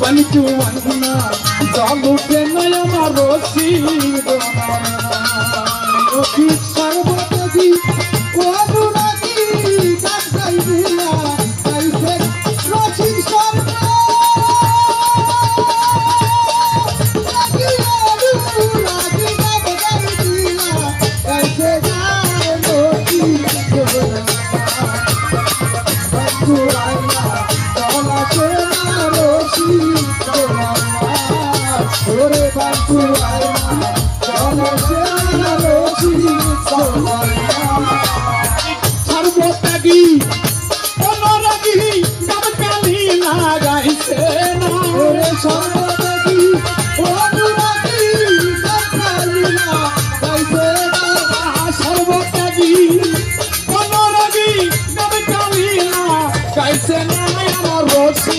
বনচু আইনা জল উঠে নয় আমার বন্ধুরাইনা চলা চেনা রচি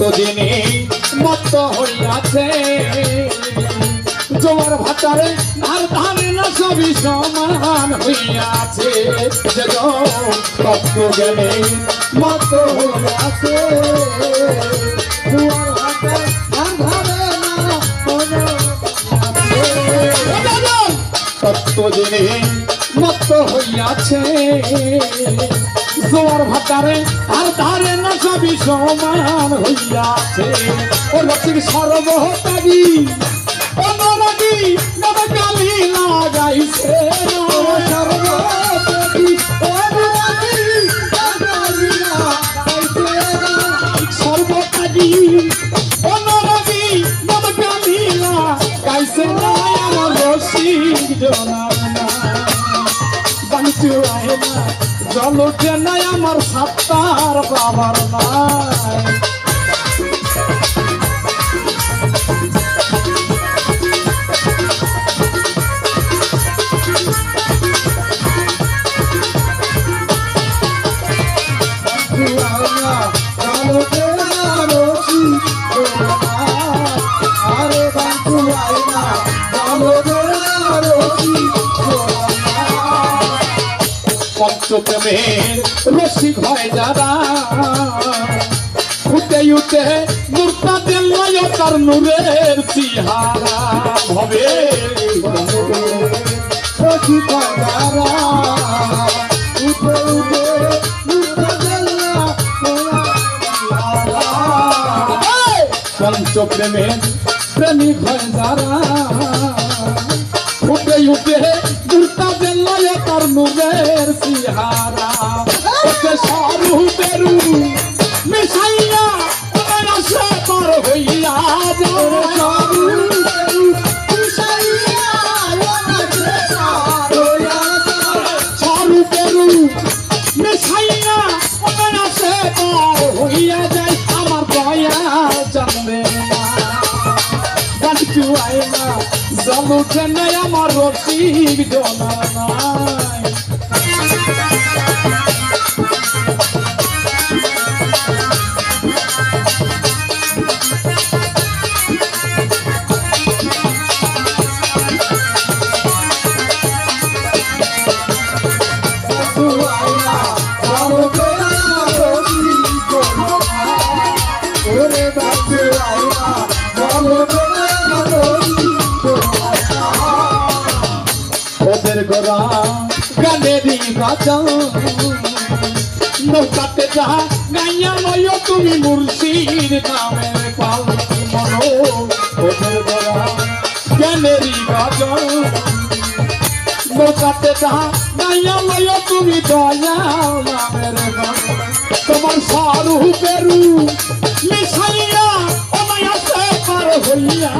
সপ্তদিনে মত হইয়াছে। জোয়ার ভাতারে ধার ধারে না সবই সমান হইয়াছে। যে সপ্ত গেলে মত হইয়াছে। দুয়ার হাতে আন্ধারে না কোনো সপ্তদিনে মত হইয়াছে। জোয়ার ভাতারে আর ধারে না সবই সমান হইয়াছে। ও লক্ষ্মীর সর্বহতাগী অনুরাগী নব কালি লাগাইছে। সর্বদাগি অনুরাগী কালি লাগাইছে। রসিক না। জল উঠে নাই আমার সাত্তার বাবার নাই। পঞ্চপ্রেমের রসিক হয় যারা। উঠে উঠে মূর্তা দিল তার নূরের চিহারা হবে রসি পাগারা উঠে উঠে উঠে গেলা পঞ্চপ্রেমের প্রেমিক হয় যারা। উঠে উঠে মূর্তা জেলায় তার নুরের চিহারা নাই আমার রসিক জনা নাই। গোরা গানেরই রাজা নৌকাতে যাহা গাইয়া নয় তুমি মুর্শির নামের পাল মনো ওদের গোরা গানেরই রাজা নৌকাতে যাহা গাইয়া নয় তুমি দয়া নামের তোমার সারু পেরু মিশাইয়া ও মায়া সে পার হইয়া